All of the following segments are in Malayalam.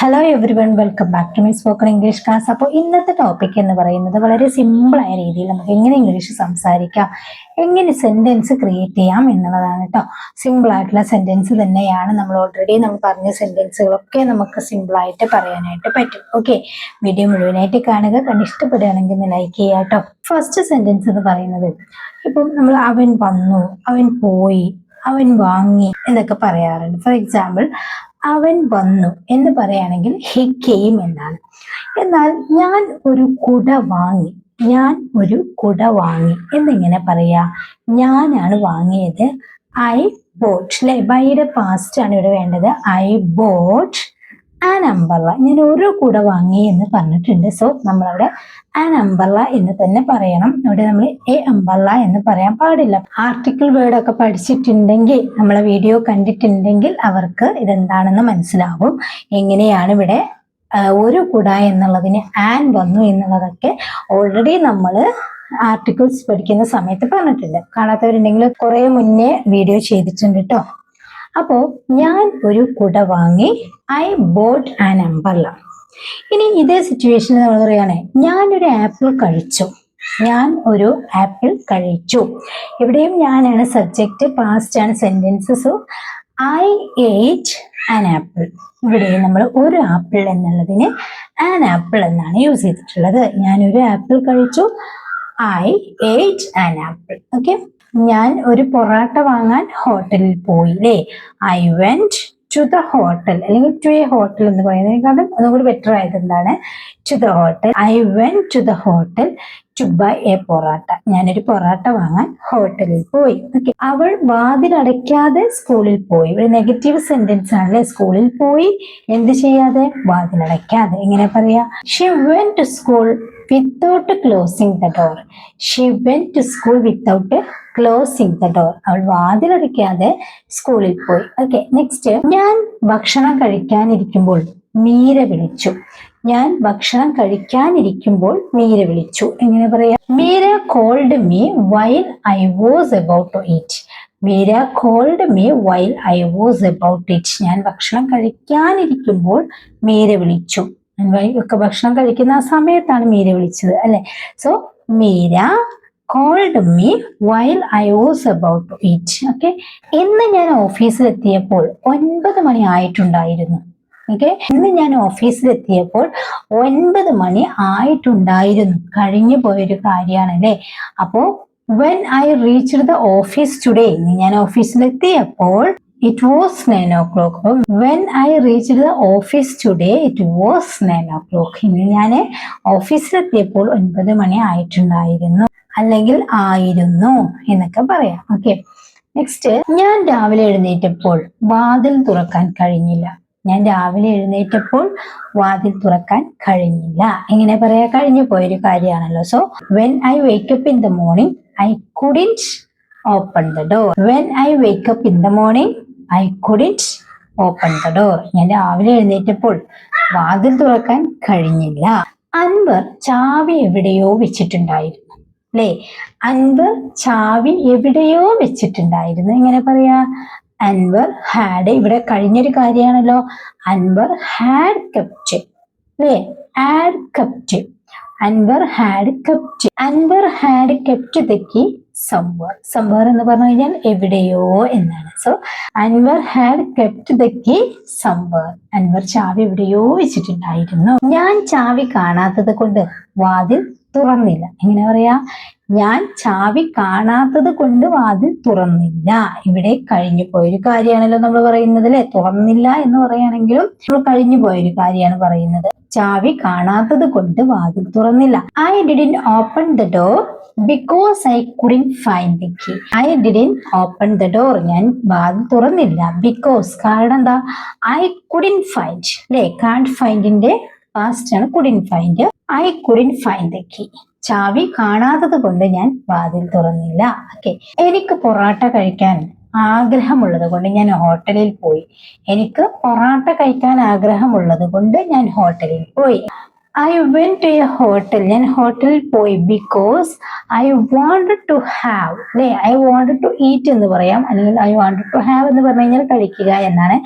Hello everyone welcome back to my spoken English class അപ്പോൾ ഇന്നത്തെ ടോപ്പിക് എന്ന് പറയുന്നത് വളരെ സിമ്പിൾ ആയ രീതിയിൽ നമുക്ക് എങ്ങനെ ഇംഗ്ലീഷ് സംസാരിക്കാം എങ്ങനെ സെന്റൻസ് ക്രിയേറ്റ് ചെയ്യാം എന്നുള്ളതാണ് കേട്ടോ സിമ്പിൾ ആയിട്ടുള്ള സെന്റൻസ് തന്നെയാണ് നമ്മൾ ഓൾറെഡി നമ്മൾ പറഞ്ഞ സെന്റൻസുകളൊക്കെ നമുക്ക് സിമ്പിൾ ആയിട്ട് പറയാനായിട്ട് പറ്റും. ഓക്കെ വീഡിയോ മുഴുവനായിട്ട് കാണുക. കണ്ട് ഇഷ്ടപ്പെടുകയാണെങ്കിൽ ഒന്ന് ലൈക്ക് ചെയ്യുക കേട്ടോ ഫസ്റ്റ് സെന്റൻസ് എന്ന് പറയുന്നത് ഇപ്പം നമ്മൾ അവൻ വന്നു അവൻ പോയി അവൻ വാങ്ങി എന്നൊക്കെ പറയാറുണ്ട്. ഫോർ എക്സാമ്പിൾ അവൻ വന്നു എന്ന് പറയുകയാണെങ്കിൽ ഹി കെയിം എന്നാണ്. എന്നാൽ ഞാൻ ഒരു കുട വാങ്ങി ഞാൻ ഒരു കുട വാങ്ങി എന്നിങ്ങനെ പറയാ ഞാനാണ് വാങ്ങിയത്. ഐ ബോട്ട് അല്ലെ ബൈയുടെ പാസ്റ്റ് ആണ് ഇവിടെ വേണ്ടത്. ഐ ബോട്ട് ആൻ അമ്പർല ഞാൻ ഓരോ കൂടെ വാങ്ങി എന്ന് പറഞ്ഞിട്ടുണ്ട്. സോ നമ്മളവിടെ ആൻ അമ്പർല എന്ന് തന്നെ പറയണം. ഇവിടെ നമ്മൾ എ അമ്പർല എന്ന് പറയാൻ പാടില്ല. ആർട്ടിക്കിൾ വേർഡ് ഒക്കെ പഠിച്ചിട്ടുണ്ടെങ്കിൽ നമ്മളെ വീഡിയോ കണ്ടിട്ടുണ്ടെങ്കിൽ അവർക്ക് ഇതെന്താണെന്ന് മനസ്സിലാവും. എങ്ങനെയാണ് ഇവിടെ ഒരു കുട എന്നുള്ളതിന് ആൻ വന്നു എന്നുള്ളതൊക്കെ ഓൾറെഡി നമ്മൾ ആർട്ടിക്കിൾസ് പഠിക്കുന്ന സമയത്ത് പറഞ്ഞിട്ടുണ്ട്. കാണാത്തവരുണ്ടെങ്കിൽ കുറെ മുന്നേ വീഡിയോ ചെയ്തിട്ടുണ്ട് കേട്ടോ അപ്പോ ഞാൻ ഒരു കുട വാങ്ങി ഐ ബോട്ട് ആൻ അമ്പർല ഇനി ഇതേ സിറ്റുവേഷനിൽ നമ്മൾ പറയുകയാണെ ഞാനൊരു ആപ്പിൾ കഴിച്ചു. ഞാൻ ഒരു ആപ്പിൾ കഴിച്ചു. ഇവിടെയും ഞാനാണ് സബ്ജക്റ്റ് പാസ്റ്റ് ആണ് sentences I ate an apple ഇവിടെയും നമ്മൾ ഒരു ആപ്പിൾ എന്നുള്ളതിന് ആൻ ആപ്പിൾ എന്നാണ് യൂസ് ചെയ്തിട്ടുള്ളത്. ഞാൻ ഒരു ആപ്പിൾ കഴിച്ചു. I ate an apple okay ഞാൻ ഒരു പൊറോട്ട വാങ്ങാൻ ഹോട്ടലിൽ പോയി അല്ലേ I went to the hotel അല്ലെങ്കിൽ ടു എ ഹോട്ടൽ എന്ന് പറയുന്നതിനേക്കാളും ഒന്നുകൂടി ബെറ്റർ ആയത് എന്താണ്? To the hotel I went to the hotel to buy a parotta. ഞാനൊരു പൊറാട്ട വാങ്ങാൻ ഹോട്ടലിൽ പോയി. ഓക്കെ അവൾ വാതിലടയ്ക്കാതെ സ്കൂളിൽ പോയി. ഒരു നെഗറ്റീവ് സെന്റൻസ് ആണല്ലേ? സ്കൂളിൽ പോയി എന്ത് ചെയ്യാതെ? വാതിലടയ്ക്കാതെ എങ്ങനെ പറയാ? She went to school without closing the door she went to school without closing the door അവൾ വാതിലടയ്ക്കാതെ സ്കൂളിൽ പോയി. ഓക്കെ നെക്സ്റ്റ് ഞാൻ ഭക്ഷണം കഴിക്കാനിരിക്കുമ്പോൾ മീര വിളിച്ചു. ഞാൻ ഭക്ഷണം കഴിക്കാനിരിക്കുമ്പോൾ മീര വിളിച്ചു. എങ്ങനെ പറയാ? Meera called me while I was about to eat Meera called me while I was about eat ഞാൻ ഭക്ഷണം കഴിക്കാനിരിക്കുമ്പോൾ മീര വിളിച്ചു. ഒക്കെ ഭക്ഷണം കഴിക്കുന്ന ആ സമയത്താണ് മീര വിളിച്ചത് അല്ലെ? So Meera called me while I was about to eat okay ഇന്ന് ഞാൻ ഓഫീസിലെത്തിയപ്പോൾ ഒൻപത് മണി ആയിട്ടുണ്ടായിരുന്നു. ഓക്കെ ഇന്ന് ഞാൻ ഓഫീസിലെത്തിയപ്പോൾ ഒൻപത് മണി ആയിട്ടുണ്ടായിരുന്നു. കഴിഞ്ഞു പോയൊരു കാര്യമാണ് അല്ലേ അപ്പോ when I reach the office today ഇന്ന് ഞാൻ ഓഫീസിലെത്തിയപ്പോൾ it was nine o'clock when I reach the office today it was nine o'clock ഇന്ന് ഞാൻ ഓഫീസിലെത്തിയപ്പോൾ ഒൻപത് മണി ആയിട്ടുണ്ടായിരുന്നു. അല്ലെങ്കിൽ ആയിരുന്നു എന്നൊക്കെ പറയാം. ഓക്കെ നെക്സ്റ്റ് ഞാൻ രാവിലെ എഴുന്നേറ്റപ്പോൾ വാതിൽ തുറക്കാൻ കഴിഞ്ഞില്ല. ഞാൻ രാവിലെ എഴുന്നേറ്റപ്പോൾ വാതിൽ തുറക്കാൻ കഴിഞ്ഞില്ല. ഇങ്ങനെ പറയാ കഴിഞ്ഞു പോയൊരു കാര്യമാണല്ലോ. So when I wake up in the morning I couldn't open the door when I wake up in the morning I couldn't open the door ഞാൻ രാവിലെ എഴുന്നേറ്റപ്പോൾ വാതിൽ തുറക്കാൻ കഴിഞ്ഞില്ല. അൻവർ ചാവി എവിടെയോ വെച്ചിട്ടുണ്ടായിരുന്നു. അല്ലേ അൻവർ ചാവി എവിടെയോ വെച്ചിട്ടുണ്ടായിരുന്നു. ഇങ്ങനെ പറയാ അൻവർ ഹാഡ് ഇവിടെ കഴിഞ്ഞൊരു കാര്യമാണല്ലോ. അൻവർ ഹാഡ് കപ്റ്റ് അല്ലേ? Had kept Anwar had kept Anwar had kept the key somewhere. Somewhere എന്ന് പറഞ്ഞു കഴിഞ്ഞാൽ എവിടെയോ എന്നാണ്. So Anwar had kept the key somewhere. Anwar ചാവി എവിടെയോ വെച്ചിട്ടുണ്ടായിരുന്നു. ഞാൻ ചാവി കാണാത്തത് കൊണ്ട് വാതിൽ തുറന്നില്ല. എങ്ങനെ പറയാ? ഞാൻ ചാവി കാണാത്തത് കൊണ്ട് വാതിൽ തുറന്നില്ല. ഇവിടെ കഴിഞ്ഞു പോയൊരു കാര്യമാണല്ലോ നമ്മൾ പറയുന്നത് അല്ലെ? തുറന്നില്ല എന്ന് പറയുകയാണെങ്കിലും നമ്മൾ കഴിഞ്ഞു പോയൊരു കാര്യമാണ് പറയുന്നത്. ചാവി കാണാത്തത് കൊണ്ട് വാതിൽ തുറന്നില്ല. I didn't open the door because I couldn't find the key I didn't open the door ഞാൻ വാതിൽ തുറന്നില്ല. ബിക്കോസ് കാരണം എന്താ? ഐ കുഡിൻ ഫൈൻഡ് അല്ലെ? കാണ്ട് ഫൈൻഡിന്റെ പാസ്റ്റ് ആണ്. Couldn't find I couldn't find the key ചാവി കാണാത്തത് കൊണ്ട് ഞാൻ വാതിൽ തുറന്നില്ല. ഓക്കെ. എനിക്ക് പൊറാട്ട കഴിക്കാൻ ആഗ്രഹമുള്ളത് കൊണ്ട് ഞാൻ ഹോട്ടലിൽ പോയി. എനിക്ക് പൊറാട്ട കഴിക്കാൻ ആഗ്രഹമുള്ളത് കൊണ്ട് ഞാൻ ഹോട്ടലിൽ പോയി. I went to a hotel ഞാൻ ഹോട്ടലിൽ പോയി because I want to have അല്ലെ? ഐ വാണ്ട് ടു ഈറ്റ് എന്ന് പറയാം. അല്ലെങ്കിൽ ഐ വാണ്ട് ടു ഹാവ് എന്ന് പറഞ്ഞു കഴിഞ്ഞാൽ കഴിക്കുക എന്നാണ്.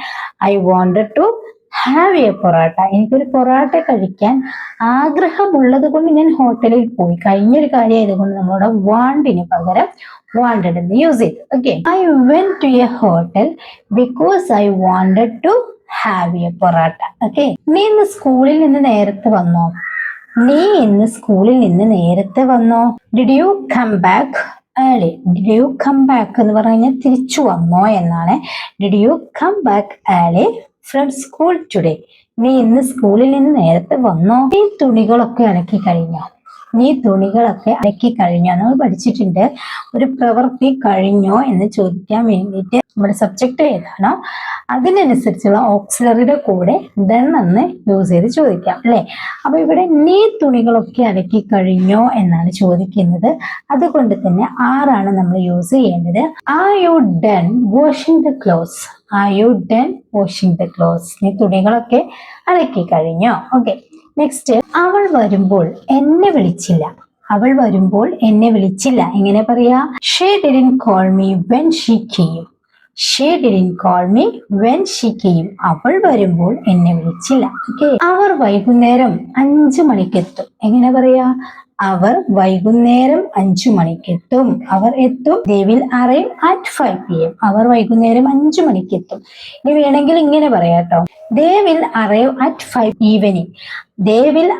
I want to have a parotta. എനിക്കൊരു പൊറോട്ട കഴിക്കാൻ ആഗ്രഹമുള്ളത് കൊണ്ട് ഞാൻ ഹോട്ടലിൽ പോയി. കഴിഞ്ഞൊരു കാര്യമായതുകൊണ്ട് നമ്മളോട് വാണ്ടിന് പകരം വാണ്ടഡ് എന്ന് യൂസ് ചെയ്തു. Okay I went to a hotel because I wanted to have a parotta. Okay നീ ഇന്ന് സ്കൂളിൽ നിന്ന് നേരത്തെ വന്നോ? നീ ഇന്ന് സ്കൂളിൽ നിന്ന് നേരത്തെ വന്നോ? Did you come back early did you come back എന്ന് പറഞ്ഞു കഴിഞ്ഞാൽ തിരിച്ചു വന്നോ എന്നാണ്. Did you come back early from school today നീ ഇന്ന് സ്കൂളിൽ നിന്ന് നേരത്തെ വന്നോ? ഈ തുണികളൊക്കെ ഇണക്കി കഴിഞ്ഞോ. നീ തുണികളൊക്കെ അലക്കി കഴിഞ്ഞോ? നമ്മൾ പഠിച്ചിട്ടുണ്ട്. ഒരു പ്രവൃത്തി കഴിഞ്ഞോ എന്ന് ചോദിക്കാൻ വേണ്ടിയിട്ട് നമ്മുടെ സബ്ജക്റ്റ് ഏതാണോ. അതിനനുസരിച്ചുള്ള ഓക്സിലറിയുടെ കൂടെ ഡൺ യൂസ് ചെയ്ത് ചോദിക്കാം അല്ലെ? അപ്പൊ ഇവിടെ നീ തുണികളൊക്കെ അലക്കി കഴിഞ്ഞോ എന്നാണ് ചോദിക്കുന്നത്. അതുകൊണ്ട് തന്നെ ആറാണ് നമ്മൾ യൂസ് ചെയ്യേണ്ടത്. Are you done washing the clothes are you done washing the clothes നീ തുണികളൊക്കെ അലക്കി കഴിഞ്ഞോ? ഓക്കെ നെക്സ്റ്റ് അവൾ വരുമ്പോൾ എന്നെ വിളിച്ചില്ല. അവൾ വരുമ്പോൾ എന്നെ വിളിച്ചില്ല. എങ്ങനെ പറയാ? She didn't call me when she came she didn't call me when she came അവൾ വരുമ്പോൾ എന്നെ വിളിച്ചില്ല. ഓക്കെ അവർ വൈകുന്നേരം അഞ്ചു മണിക്കെത്തും. എങ്ങനെ പറയാ? അവർ വൈകുന്നേരം അഞ്ചു മണിക്കെത്തും. അവർ എത്തും they will arrive at five P M അവർ വൈകുന്നേരം അഞ്ചു മണിക്കെത്തും. ഇനി വേണമെങ്കിൽ ഇങ്ങനെ പറയാട്ടോ they will arrive at five evening they will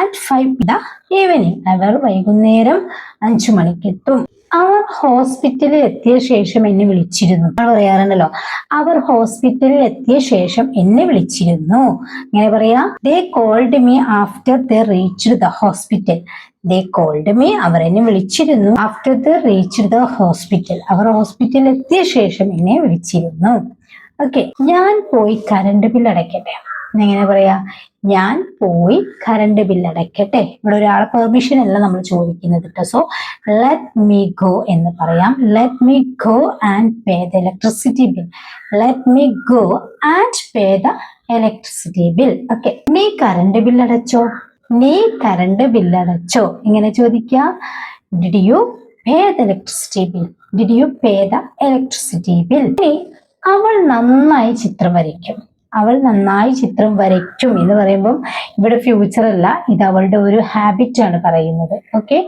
at five the evening അവർ വൈകുന്നേരം അഞ്ചു മണിക്കെത്തും. അവർ ഹോസ്പിറ്റലിൽ എത്തിയ ശേഷം എന്നെ വിളിച്ചിരുന്നു. പറയാറുണ്ടല്ലോ അവർ ഹോസ്പിറ്റലിൽ എത്തിയ ശേഷം എന്നെ വിളിച്ചിരുന്നു. ഇങ്ങനെ പറയാ they called me after the reach the hospital they called me അവർ എന്നെ വിളിച്ചിരുന്നു. After the reach the hospital അവർ ഹോസ്പിറ്റലിൽ എത്തിയ ശേഷം എന്നെ വിളിച്ചിരുന്നു. ഓക്കെ ഞാൻ പോയി കറണ്ട് ബിൽ അടയ്ക്കട്ടെ. എങ്ങനെ പറയാ? ഞാൻ പോയി കറണ്ട് ബില്ല് അടയ്ക്കട്ടെ. ഇവിടെ ഒരാളെ പെർമിഷൻ അല്ല നമ്മൾ ചോദിക്കുന്നത് കേട്ടോ സോ ലെറ്റ് മീ ഗോ എന്ന് പറയാം. Let me go and pay the electricity bill let me go and pay the electricity bill okay നീ കറണ്ട് ബിൽ അടച്ചോ? നീ കറണ്ട് ബിൽ അടച്ചോ? ഇങ്ങനെ ചോദിക്കാം. Did you pay the electricity bill did you pay the electricity bill അവൾ നന്നായി ചിത്രം വരയ്ക്കും. അവൾ നന്നായി ചിത്രം വരയ്ക്കും എന്ന് പറയുമ്പം ഇവിടെ ഫ്യൂച്ചർ അല്ല ഇത് അവളുടെ ഒരു ഹാബിറ്റ് ആണ് പറയുന്നത്. ഓക്കെ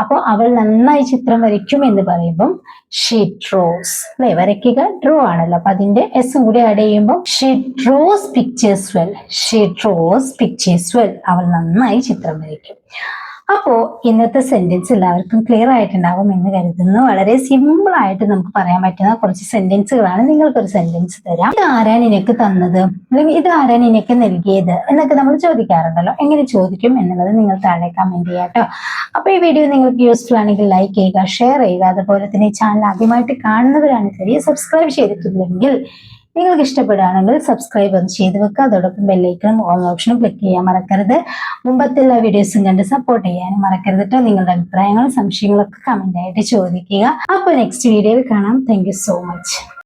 അപ്പോൾ അവൾ നന്നായി ചിത്രം വരയ്ക്കും എന്ന് പറയുമ്പം ഷീ ഡ്രോസ് അല്ലെ? വരയ്ക്കുക ഡ്രോ ആണല്ലോ. അപ്പൊ അതിന്റെ എസ് കൂടി ആഡ് ചെയ്യുമ്പോൾ she draws pictures well she draws pictures well അവൾ നന്നായി ചിത്രം വരയ്ക്കും. അപ്പോ ഇന്നത്തെ സെന്റൻസ് എല്ലാവർക്കും ക്ലിയർ ആയിട്ടുണ്ടാവും എന്ന് കരുതുന്നു. വളരെ സിമ്പിൾ ആയിട്ട് നമുക്ക് പറയാൻ പറ്റുന്ന കുറച്ച് സെന്റൻസുകളാണ് നിങ്ങൾക്കൊരു സെന്റൻസ് തരാം. ഇത് ആരാ നിനക്ക് തന്നത്? അല്ലെങ്കിൽ ഇത് ആരാ നിനക്ക് നൽകിയത്? എന്നൊക്കെ നമ്മൾ ചോദിക്കാറുണ്ടല്ലോ. എങ്ങനെ ചോദിക്കും എന്നുള്ളത് നിങ്ങൾ താഴെ കമന്റ് ചെയ്യുക കേട്ടോ. അപ്പൊ ഈ വീഡിയോ നിങ്ങൾക്ക് യൂസ്ഫുൾ ആണെങ്കിൽ ലൈക്ക് ചെയ്യുക ഷെയർ ചെയ്യുക. അതുപോലെ തന്നെ ചാനൽ ആദ്യമായിട്ട് കാണുന്നവരാണ് ശരി സബ്സ്ക്രൈബ് ചെയ്തിട്ടില്ലെങ്കിൽ നിങ്ങൾക്ക് ഇഷ്ടപ്പെടുകയാണെങ്കിൽ സബ്സ്ക്രൈബ് ഒന്ന് ചെയ്ത് വെക്കുക. അതോടൊപ്പം ബെല്ലൈക്കണം ഓൾ ഓപ്ഷനും ക്ലിക്ക് ചെയ്യാൻ മറക്കരുത്. മുമ്പത്തെ എല്ലാ വീഡിയോസും കണ്ട് സപ്പോർട്ട് ചെയ്യാനും മറക്കരുത് കേട്ടോ നിങ്ങളുടെ അഭിപ്രായങ്ങളും സംശയങ്ങളൊക്കെ കമന്റ് ആയിട്ട് ചോദിക്കുക. അപ്പോൾ നെക്സ്റ്റ് വീഡിയോയിൽ കാണാം. Thank so much